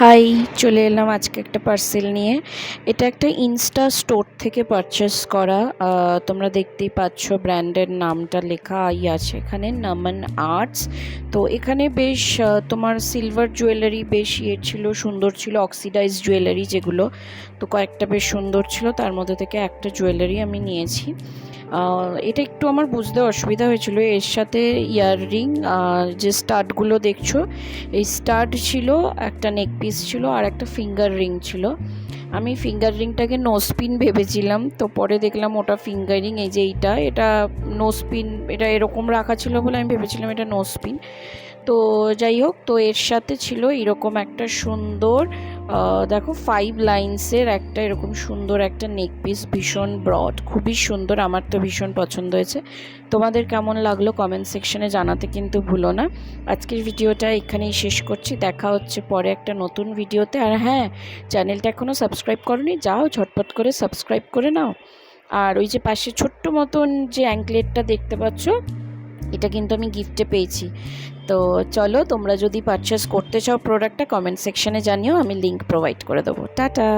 High, চলে এলাম আজকে একটা পার্সেল নিয়ে। এটা একটা ইনস্টা স্টোর থেকে পারচেস করা। তোমরা দেখতেই পাচ্ছ ব্র্যান্ডের নামটা লেখা আই আছে এখানে নামান আর্টস তো এখানে বেশ তোমার সিলভার জুয়েলারি বেশ ইয়ে ছিল, সুন্দর ছিল অক্সিডাইজ জুয়েলারি যেগুলো। তো কয়েকটা বেশ সুন্দর ছিল, তার মধ্যে থেকে একটা জুয়েলারি আমি নিয়েছি। এটা একটু আমার বুঝতে অসুবিধা হয়েছিল। এর সাথে ইয়াররিং যে স্টার্টগুলো দেখছ, এই স্টার্ট ছিল, একটা নেক পিস ছিল আর একটা ফিঙ্গার রিং ছিল। আমি ফিঙ্গার রিংটাকে নো স্পিন ভেবেছিলাম, তো পরে দেখলাম ওটা ফিঙ্গার রিং, এই যে এইটা, এটা নো স্পিন এটা এরকম রাখা ছিল বলে আমি ভেবেছিলাম এটা নো স্পিন তো যাই হোক, তো এর সাথে ছিল এরকম একটা সুন্দর দেখো ফাইভ লাইন্সের একটা এরকম সুন্দর একটা নেক পিস ভীষণ ব্রড খুবই সুন্দর, আমার তো ভীষণ পছন্দ হয়েছে। তোমাদের কেমন লাগল কমেন্ট সেকশনে জানাতে কিন্তু ভুলো না। আজকের ভিডিওটা এখানেই শেষ করছি। দেখা হচ্ছে পরে একটা নতুন ভিডিওতে আর হ্যাঁ চ্যানেলটা এখনও সাবস্ক্রাইব করনি, যাও ঝটপট করে সাবস্ক্রাইব করে নাও। আর ওই যে পাশে ছোট্ট মতন যে অ্যাঙ্কলেটটা দেখতে পাচ্ছ এটা কিন্তু আমি গিফটে পেয়েছি। তো চলো তোমরা যদি পারচেস করতে চাও প্রোডাক্টটা কমেন্ট সেকশানে জানিও, আমি লিঙ্ক প্রোভাইড করে দেবো। টাটা!